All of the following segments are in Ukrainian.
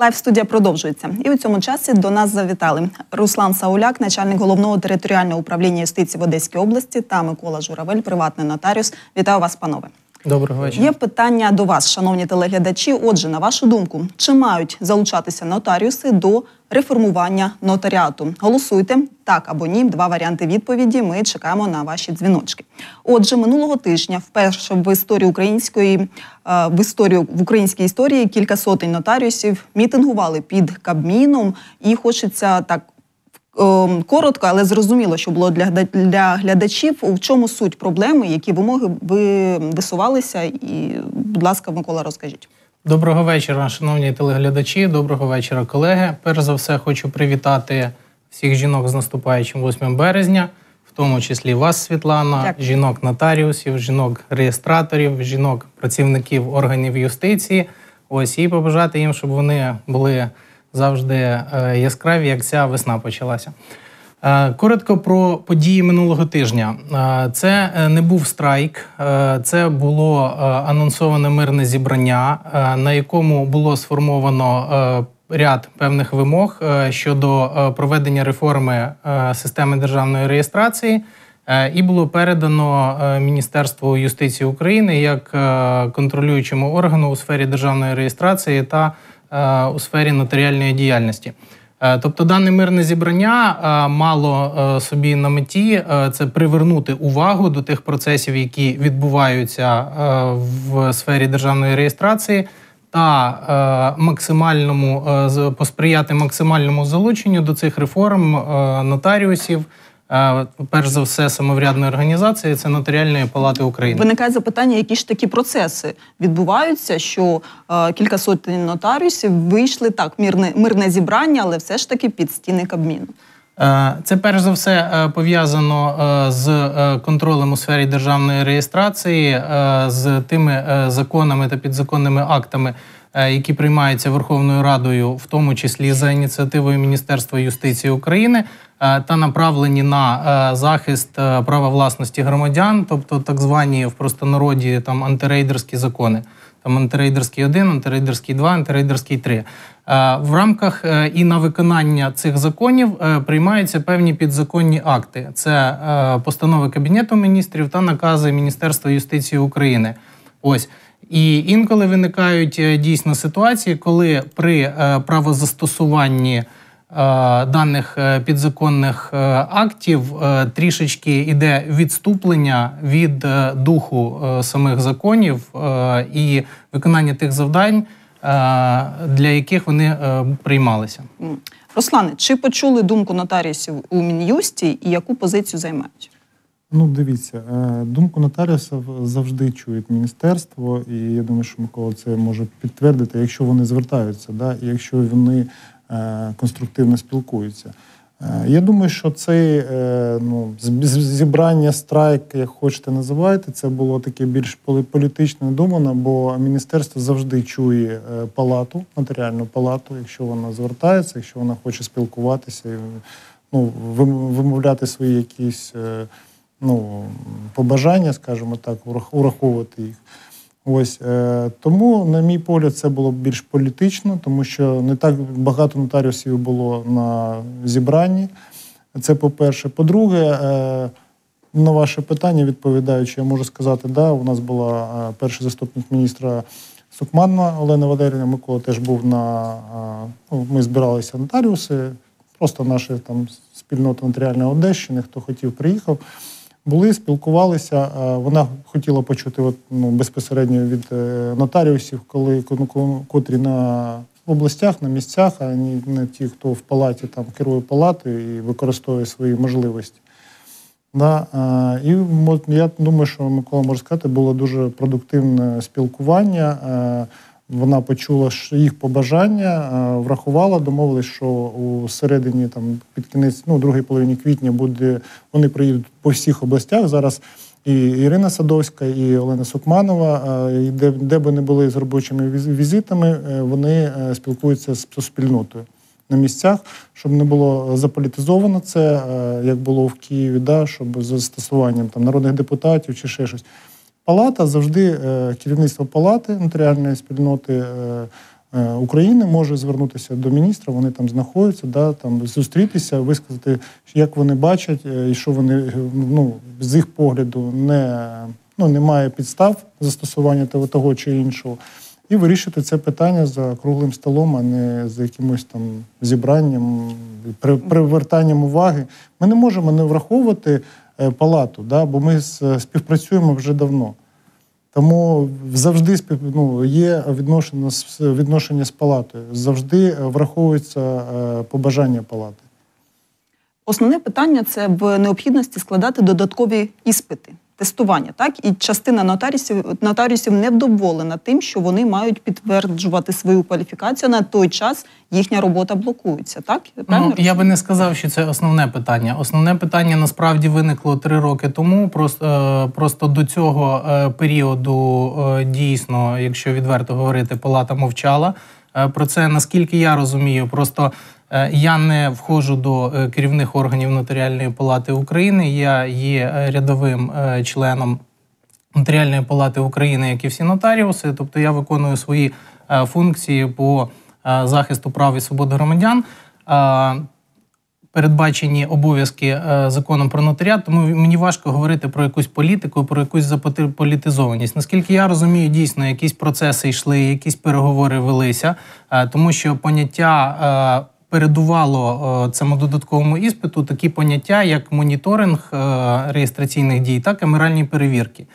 Лайв студія продовжується. І у цьому часі до нас завітали Руслан Сауляк, начальник головного територіального управління юстиції в Одеській області, та Микола Журавель, приватний нотаріус. Вітаю вас, панове. Доброго вечора. Є питання до вас, шановні телеглядачі. Отже, на вашу думку, чи мають залучатися нотаріуси до реформування нотаріату? Голосуйте так або ні. Два варіанти відповіді. Ми чекаємо на ваші дзвіночки. Отже, минулого тижня, вперше в історії української е, в історію в українській історії кілька сотень нотаріусів мітингували під Кабміном, і хочеться так. Ем, коротко, але зрозуміло, що було для для глядачів. У чому суть проблеми, які вимоги ви висувалися, і, будь ласка, Микола, розкажіть. Доброго вечора, шановні телеглядачі. Доброго вечора, колеги. Перш за все, хочу привітати всіх жінок з наступаючим 8 березня, в тому числі вас, Світлана, Дякую. жінок нотаріусів, жінок реєстраторів, жінок працівників органів юстиції. Ось і побажати їм, щоб вони були завжди е, яскраві, як ця весна почалася. Е, коротко про події минулого тижня. Е, це не був страйк, це було анонсоване мирне зібрання, на якому було сформовано ряд певних вимог щодо проведення реформи системи державної реєстрації. І було передано Міністерству юстиції України як контролюючому органу у сфері державної реєстрації та у сфері нотаріальної діяльності. Е, тобто, дане мирне зібрання е, мало собі на меті це привернути увагу до тих процесів, які відбуваються в сфері державної реєстрації, та максимальному посприяти максимальному залученню до цих реформ нотаріусів. Е, перш за все, самоврядної організації це нотаріальної палати України. Виникає запитання, які ж такі процеси відбуваються, що е, кілька сотень нотаріусів вийшли так, мирне мирне зібрання, але все ж таки під стіни Кабміну. Е, це перш за все е, пов'язано з контролем у сфері державної реєстрації, з тими законами та підзаконними актами, які приймаються Верховною Радою, в тому числі за ініціативою Міністерства юстиції України. Е, та направлені на е, захист е, права власності громадян, тобто так звані в простонароді там антирейдерські закони. Там антирейдерський 1, антирейдерський 2, антирейдерський 3. В рамках і на виконання цих законів приймаються певні підзаконні акти. Це постанови Кабінету міністрів та накази Міністерства юстиції України. Ось. І інколи виникають дійсно ситуації, коли при правозастосуванні Е, даних е, підзаконних е, актів трішечки йде відступлення від духу самих законів і виконання тих завдань, для яких вони приймалися. Руслане, чи почули думку нотаріусів у мін'юсті і яку позицію займають? Ну, дивіться, думку нотаріусів завжди чують міністерство, і я думаю, що Микола це може підтвердити, якщо вони звертаються, да, і якщо вони Е, конструктивно спілкуються. Е, я думаю, що цей е, ну, зібрання, страйк, як хочете називайте, це було таке більш політично думано, бо міністерство завжди чує палату, нотаріальну палату, якщо вона звертається, якщо вона хоче спілкуватися, ну, вимовляти свої якісь ну, побажання, скажімо так, ураховувати їх. Ось е, тому, на мій погляд, це було більш політично, тому що не так багато нотаріусів було на зібранні. Це по-перше. По-друге, е, на ваше питання, відповідаючи, я можу сказати, да, у нас була е, перший заступник міністра Сукманна Олена Валерівна. Микола теж був на ну, ми збиралися нотаріуси, просто наші там спільнота нотаріальної Одещини, хто хотів, приїхав були, спілкувалися. Вона хотіла почути от, ну, безпосередньо від е, нотаріусів, коли ну, котрі на областях, на місцях, а не ті, хто в палаті там керує палатою і використовує свої можливості. Да, І я думаю, що Микола може сказати, було дуже продуктивне спілкування. Вона почула їх побажання, е, врахувала, домовились, що у середині, там під кінець, ну другій половині квітня, буде вони приїдуть по всіх областях. Зараз і Ірина Садовська, і Олена Сукманова, е, і де де би не були з робочими візитами, е, вони спілкуються з спільнотою на місцях, щоб не було заполітизовано це, як було в Києві, да, щоб з застосуванням там народних депутатів чи ще щось. Палата завжди, е, керівництво палати нотаріальної спільноти, е, е, України може звернутися до міністра, вони там знаходяться, да, там зустрітися, висказати, як вони бачать, і що вони ну, з їх погляду не, ну, немає підстав застосування того, того чи іншого. І вирішити це питання за круглим столом, а не за якимось там зібранням, при- привертанням уваги. Ми не можемо не враховувати палату, да, бо ми співпрацюємо вже давно. Тому завжди ну, є відношення з відношення з палатою. Завжди враховуються е, побажання палати. Основне питання це в необхідності складати додаткові іспити, тестування. Так і частина нотаріусів нотаріусів невдоволена тим, що вони мають підтверджувати свою кваліфікацію на той час. Їхня робота блокується. Так правильно Ну, я би не сказав, що це основне питання. Основне питання насправді виникло три роки тому. Просто, е, просто до цього е, періоду е, дійсно, якщо відверто говорити, палата мовчала. Про це наскільки я розумію, просто я не входжу до е, керівних органів Нотаріальної палати України. Я є е, рядовим е, членом Нотаріальної палати України, як і всі нотаріуси. Тобто я виконую свої е, функції по е, захисту прав і свобод громадян. Е, Передбачені обов'язки е, законом про нотаріат, тому мені важко говорити про якусь політику, про якусь заполітизованість. Наскільки я розумію, дійсно якісь процеси йшли, якісь переговори велися, е, тому що поняття е, передувало е, цьому додатковому іспиту такі поняття, як моніторинг е, реєстраційних дій та камеральні перевірки.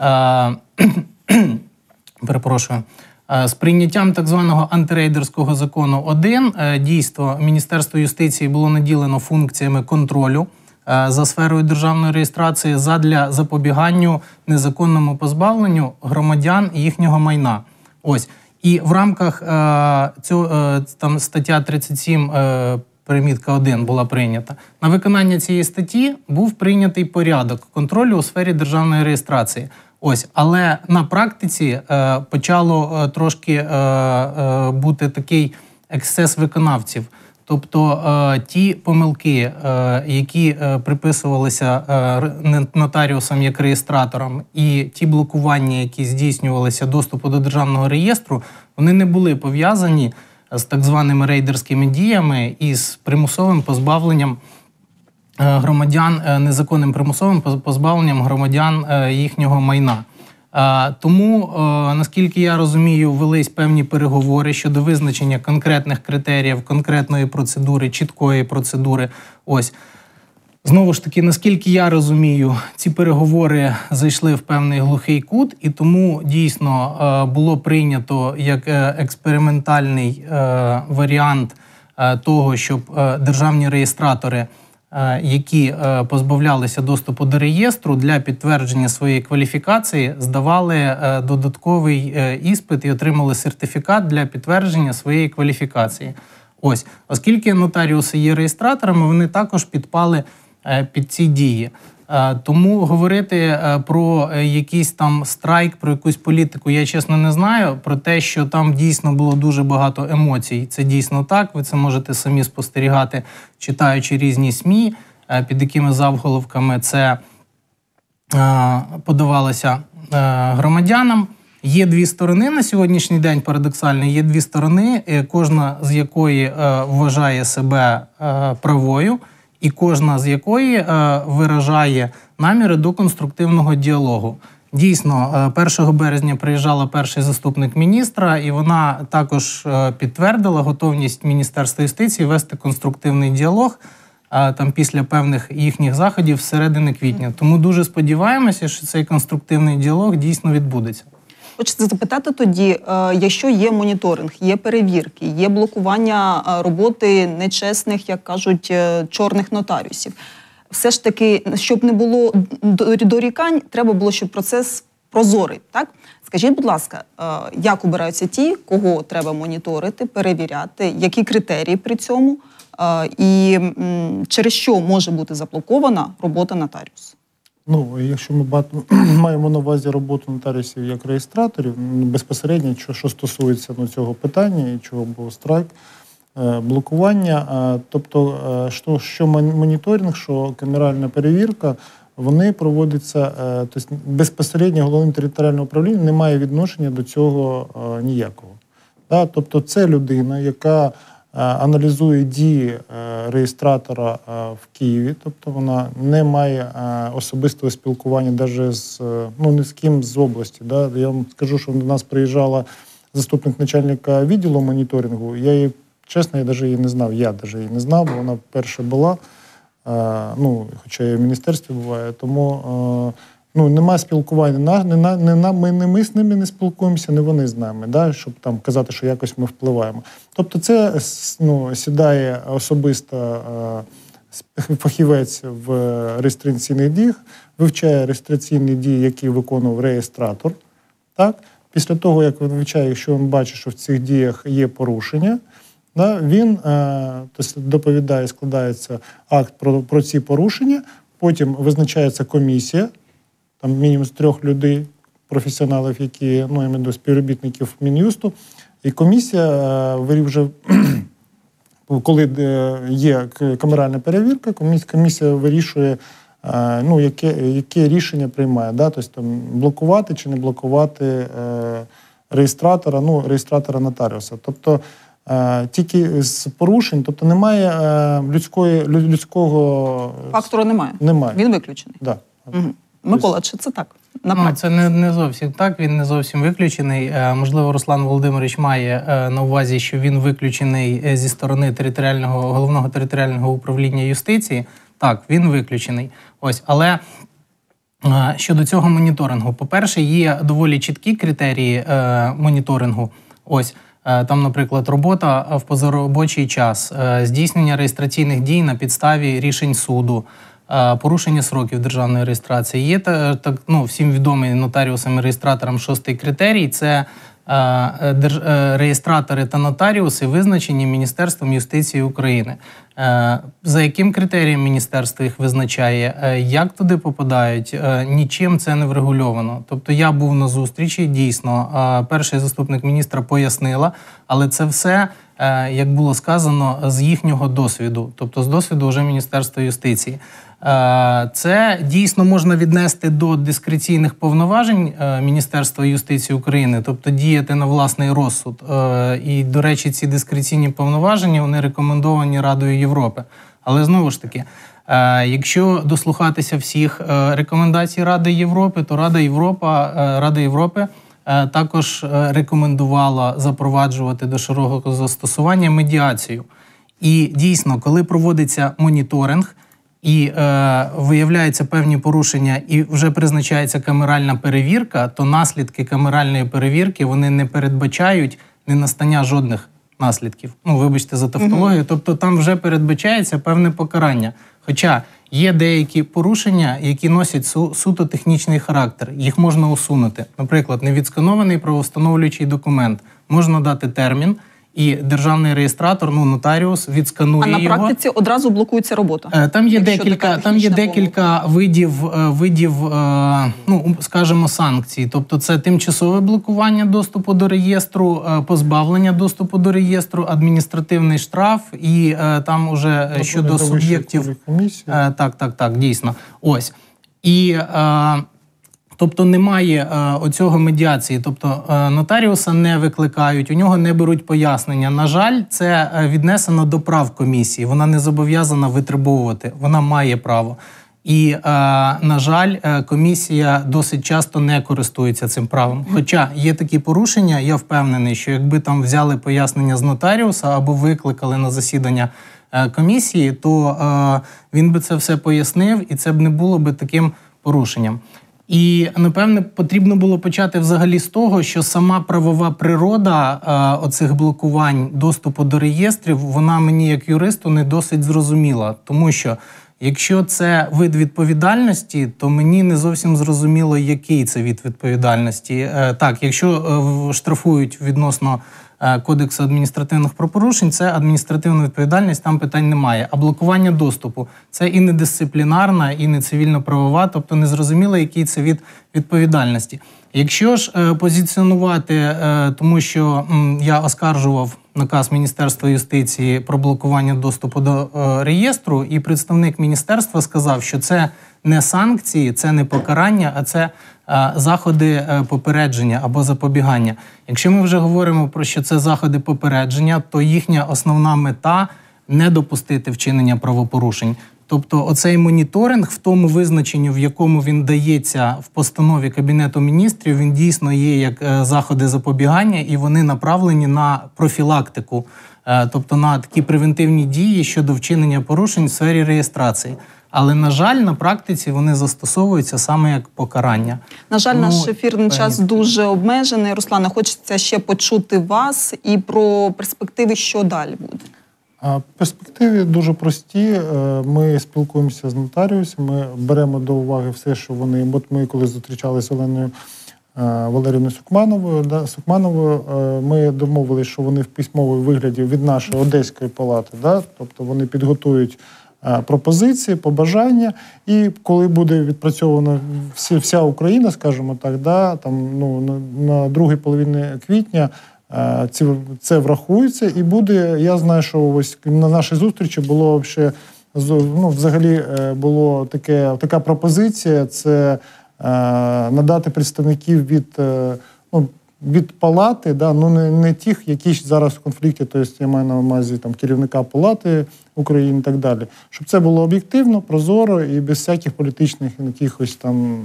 Е, Перепрошую. З прийняттям так званого антирейдерського закону 1 е, дійство Міністерство юстиції було наділено функціями контролю за сферою державної реєстрації задля запобіганню незаконному позбавленню громадян їхнього майна. Ось і в рамках е, цього е, там стаття 37 е, примітка 1 була прийнята. На виконання цієї статті був прийнятий порядок контролю у сфері державної реєстрації. Ось, але на практиці почало трошки бути такий ексцес виконавців. Тобто е, ті помилки, е, які е, приписувалися нотаріусам як реєстраторам, і ті блокування, які здійснювалися доступу до державного реєстру, вони не були пов'язані з так званими рейдерськими діями і з примусовим позбавленням громадян незаконним примусовим позбавленням громадян їхнього майна. Тому, е, наскільки я розумію, велись певні переговори щодо визначення конкретних критеріїв, конкретної процедури, чіткої процедури. Ось Знову ж таки, наскільки я розумію, ці переговори зайшли в певний глухий кут, і тому дійсно е, було прийнято як е, експериментальний варіант того, щоб державні реєстратори, які е, позбавлялися доступу до реєстру для підтвердження своєї кваліфікації, здавали е, додатковий е, іспит і отримали сертифікат для підтвердження своєї кваліфікації. Ось, оскільки нотаріуси є реєстраторами, вони також підпали е, під ці дії. Е, Тому говорити е, про е, якийсь там страйк, про якусь політику, я чесно не знаю. Про те, що там дійсно було дуже багато емоцій. Це дійсно так. Ви це можете самі спостерігати, читаючи різні СМІ, під якими завголовками це подавалося громадянам. Є дві сторони на сьогоднішній день парадоксально. Є дві сторони, кожна з якої вважає себе правою, і кожна з якої е, виражає наміри до конструктивного діалогу. Дійсно, е, 1 березня приїжджала перший заступник міністра, і вона також е, підтвердила готовність Міністерства юстиції вести конструктивний діалог там після певних їхніх заходів всередини квітня. Тому дуже сподіваємося, що цей конструктивний діалог дійсно відбудеться. Хочеться запитати тоді, е, якщо є моніторинг, є перевірки, є блокування е, роботи нечесних, як кажуть, е, чорних нотаріусів. Все ж таки, щоб не було дорікань, треба було, щоб процес прозорий. Так скажіть, будь ласка, як обираються ті, кого треба моніторити, перевіряти, які критерії при цьому, і через що може бути заблокована робота нотаріуса? Ну, якщо ми маємо на увазі роботу нотаріусів як реєстраторів, безпосередньо, що, що стосується ну, цього питання і чого був страйк, е, блокування, тобто, е, що, що моніторинг, що камеральна перевірка, вони проводяться, е, тобто безпосередньо головним територіальним управлінням не має відношення до цього ніякого. Тобто це людина, яка аналізує дії е, реєстратора е, в Києві, тобто вона не має е, особистого спілкування навіть з е, ну не з ким з області. Да? Я вам скажу, що до нас приїжджала заступник начальника відділу моніторингу. Я її чесно, я навіть її не знав. Я навіть її не знав, бо вона перша була. Е, ну, хоча і в міністерстві буває, тому е, ну, немає спілкування. На, не, на, не, на, ми, не ми з ними не спілкуємося, не вони з нами, да, щоб там казати, що якось ми впливаємо. Тобто, це ну, сідає особисто е, фахівець в реєстраційних діях, вивчає реєстраційні дії, які виконував реєстратор. Так? Після того, як він вивчає, якщо він бачить, що в цих діях є порушення, да, він е, тобто доповідає, складається акт про, про ці порушення, потім визначається комісія, там мінімум з трьох людей, професіоналів, які ну, я до співробітників Мін'юсту. І комісія е, вже, коли е, є камеральна перевірка, комісія вирішує, е, ну, яке, яке рішення приймає. Да? Тобто там, блокувати чи не блокувати реєстратора, ну, реєстратора нотаріуса. Тобто тільки з порушень, тобто немає людської, людського Фактору немає. немає. Він виключений. Да. Угу. Микола, чи це так? На Ну, це не, не зовсім так. Він не зовсім виключений. Е, можливо, Руслан Володимирович має е, на увазі, що він виключений е, зі сторони територіального головного територіального управління юстиції. Так, він виключений. Ось, але. Щодо цього моніторингу, по-перше, є доволі чіткі критерії моніторингу. Ось там, наприклад, робота в позаробочий час, здійснення реєстраційних дій на підставі рішень суду, порушення сроків державної реєстрації. Є та- так ну, всім відомий нотаріусам і реєстраторам шостий критерій. Це е, е, реєстратори та нотаріуси визначені Міністерством юстиції України. Е, За яким критерієм міністерство їх визначає? Е, Як туди попадають? Е, Нічим це не врегульовано. Тобто я був на зустрічі, дійсно, е, перший заступник міністра пояснила, але це все, е, як було сказано, з їхнього досвіду, тобто з досвіду вже Міністерства юстиції. Е, Це дійсно можна віднести до дискреційних повноважень е, Міністерства юстиції України, тобто діяти на власний розсуд. Е, І, до речі, ці дискреційні повноваження вони рекомендовані Радою Європи. Але знову ж таки, е, якщо дослухатися всіх е, рекомендацій Ради Європи, то Рада Європа, Рада Європи також рекомендувала запроваджувати до широкого застосування медіацію. І дійсно, коли проводиться моніторинг і е, виявляються певні порушення, і вже призначається камеральна перевірка, то наслідки камеральної перевірки вони не передбачають не настання жодних наслідків. Ну, вибачте за тавтологію. Тобто там вже передбачається певне покарання. Хоча є деякі порушення, які носять су- суто технічний характер, їх можна усунути. Наприклад, невідсканований правовстановлюючий документ можна дати термін, і державний реєстратор, ну нотаріус, відсканує А на його. практиці одразу блокується робота. Е, Там є декілька, там є декілька видів е, видів, е, ну скажімо, санкцій. Тобто, це тимчасове блокування доступу до реєстру, позбавлення доступу до реєстру, адміністративний штраф, і там уже щодо суб'єктів. комісії. Так, так, так, дійсно. Ось. І е, тобто немає е, оцього медіації. Тобто е, нотаріуса не викликають, у нього не беруть пояснення. На жаль, це е, віднесено до прав комісії. Вона не зобов'язана витребовувати, вона має право. І, е, на жаль, е, комісія досить часто не користується цим правом. Хоча є такі порушення, я впевнений, що якби там взяли пояснення з нотаріуса або викликали на засідання е, комісії, то е, він би це все пояснив, і це б не було би таким порушенням. І напевне потрібно було почати взагалі з того, що сама правова природа е, оцих блокувань доступу до реєстрів, вона мені як юристу не досить зрозуміла, тому що. Якщо це вид відповідальності, то мені не зовсім зрозуміло, який це від відповідальності. Е, Так, якщо е, штрафують відносно кодексу адміністративних правопорушень, це адміністративна відповідальність, там питань немає. А блокування доступу це і не дисциплінарна, і не цивільно-правова, тобто незрозуміло, який це від відповідальності. Якщо ж е, позиціонувати, е, тому що я оскаржував наказ Міністерства юстиції про блокування доступу до е, реєстру, і представник міністерства сказав, що це не санкції, це не покарання, а це е, заходи е, попередження або запобігання. Якщо ми вже говоримо про що це заходи попередження, то їхня основна мета не допустити вчинення правопорушень. Тобто, оцей моніторинг в тому визначенню, в якому він дається в постанові Кабінету міністрів, він дійсно є як е, заходи запобігання, і вони направлені на профілактику, е, тобто на такі превентивні дії щодо вчинення порушень в сфері реєстрації. Але на жаль, на практиці вони застосовуються саме як покарання. На жаль, Ну, наш ефірний певні час дуже обмежений. Руслане, хочеться ще почути вас і про перспективи, що далі буде. Перспективі дуже прості. Е, Ми спілкуємося з нотаріусами, ми беремо до уваги все, що вони. От ми коли зустрічалися з Оленою е, Валерівною Сукмановою, да, Сукмановою, е, ми домовилися, що вони в письмовому вигляді від нашої одеської палати, да, тобто вони підготують. Пропозиції, побажання, і коли буде відпрацьована вся Україна, скажімо так, да, там ну на, другій половині квітня це врахується, і буде. Я знаю, що ось на нашій зустрічі було ще ну, взагалі е, було таке така пропозиція: це е, надати представників від. е, Ну, від палати, да, ну не, не тих, які зараз в конфлікті, тобто я маю на увазі там керівника палати України і так далі. Щоб це було об'єктивно, прозоро і без всяких політичних якихось там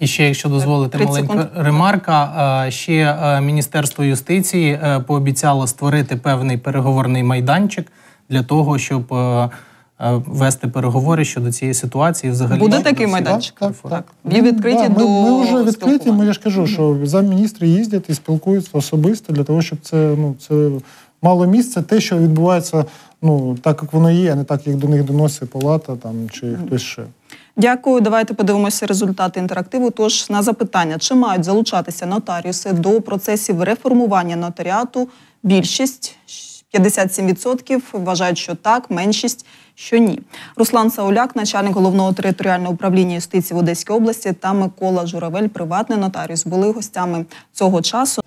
І ще, якщо дозволите, маленька ремарка. Ще Міністерство юстиції е, пообіцяло створити певний переговорний майданчик для того, щоб е, е, вести переговори щодо цієї ситуації. Взагалі Буде такий майданчик? Так, так. Ви відкриті ми, до ми вже відкриті. Ми я ж кажу, що замміністри їздять і спілкуються особисто для того, щоб це ну це мало місце, те, що відбувається, ну так як воно є, а не так, як до них доносить палата там чи хтось ще. Дякую. Давайте подивимося результати інтерактиву. Тож на запитання, чи мають залучатися нотаріуси до процесів реформування нотаріату? Більшість 57% вважають, що так, меншість, що ні. Руслан Сауляк, начальник головного територіального управління юстиції в Одеській області, та Микола Журавель, приватний нотаріус, були гостями цього часу.